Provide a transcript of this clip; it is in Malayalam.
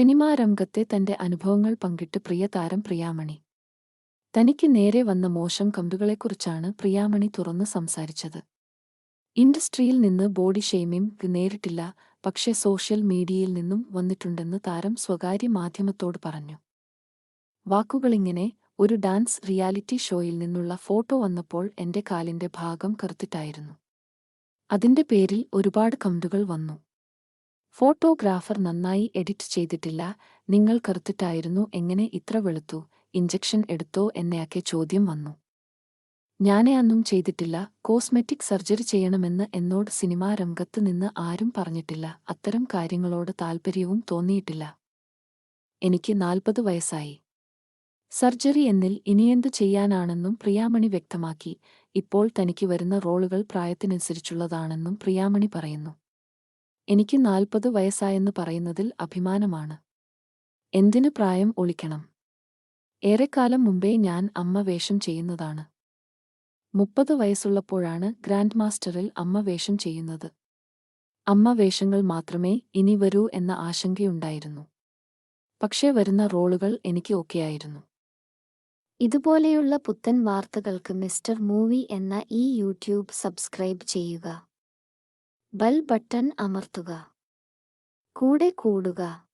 സിനിമാ രംഗത്തെ തന്റെ അനുഭവങ്ങൾ പങ്കിട്ട് പ്രിയ താരം പ്രിയാമണി. തനിക്ക് നേരെ വന്ന മോശം കമ്പുകളെക്കുറിച്ചാണ് പ്രിയാമണി തുറന്ന് സംസാരിച്ചത്. ഇൻഡസ്ട്രിയിൽ നിന്ന് ബോഡി ഷെയ്മിംഗ് നേരിട്ടില്ല പക്ഷേ സോഷ്യൽ മീഡിയയിൽ നിന്നും വന്നിട്ടുണ്ടെന്ന് താരം സ്വകാര്യ മാധ്യമത്തോട് പറഞ്ഞു. വാക്കുകളിങ്ങനെ ഒരു ഡാൻസ് റിയാലിറ്റി ഷോയിൽ നിന്നുള്ള ഫോട്ടോ വന്നപ്പോൾ എന്റെ കാലിന്റെ ഭാഗം കറുത്തിട്ടായിരുന്നു. അതിന്റെ പേരിൽ ഒരുപാട് കമന്റുകൾ വന്നു. ഫോട്ടോഗ്രാഫർ നന്നായി എഡിറ്റ് ചെയ്തിട്ടില്ല. നിങ്ങൾ കറുത്തിട്ടായിരുന്നു. എങ്ങനെ ഇത്ര വെളുത്തു? ഇഞ്ചക്ഷൻ എടുത്തോ എന്നയൊക്കെ ചോദ്യം വന്നു. ഞാനേ അന്നും ചെയ്തിട്ടില്ല. കോസ്മെറ്റിക് സർജറി ചെയ്യണമെന്ന് എന്നോട് സിനിമാ രംഗത്ത് നിന്ന് ആരും പറഞ്ഞിട്ടില്ല. അത്തരം കാര്യങ്ങളോട് താൽപ്പര്യവും തോന്നിയിട്ടില്ല. എനിക്ക് നാൽപ്പത് വയസ്സായി. സർജറി എന്നിൽ ഇനിയെന്തു ചെയ്യാനാണെന്നും പ്രിയാമണി വ്യക്തമാക്കി. ഇപ്പോൾ തനിക്ക് വരുന്ന റോളുകൾ പ്രായത്തിനനുസരിച്ചുള്ളതാണെന്നും പ്രിയാമണി പറയുന്നു. എനിക്ക് നാൽപ്പത് വയസ്സായെന്ന് പറയുന്നതിൽ അഭിമാനമാണ്. എന്തിന് പ്രായം ഒളിക്കണം? ഏറെക്കാലം മുമ്പേ ഞാൻ അമ്മ വേഷം ചെയ്യുന്നതാണ്. മുപ്പത് വയസ്സുള്ളപ്പോഴാണ് ഗ്രാൻഡ് മാസ്റ്ററിൽ അമ്മ വേഷം ചെയ്യുന്നത്. അമ്മ വേഷങ്ങൾ മാത്രമേ ഇനി വരൂ എന്ന ആശങ്കയുണ്ടായിരുന്നു. പക്ഷേ വരുന്ന റോളുകൾ എനിക്ക് ഓക്കെയായിരുന്നു. ഇതുപോലെയുള്ള പുത്തൻ വാർത്തകൾക്ക് മിസ്റ്റർ മൂവി എന്ന ഈ യൂട്യൂബ് സബ്സ്ക്രൈബ് ചെയ്യുക. ബെൽ ബട്ടൺ അമർത്തുക. കൂടെ കൂടുക.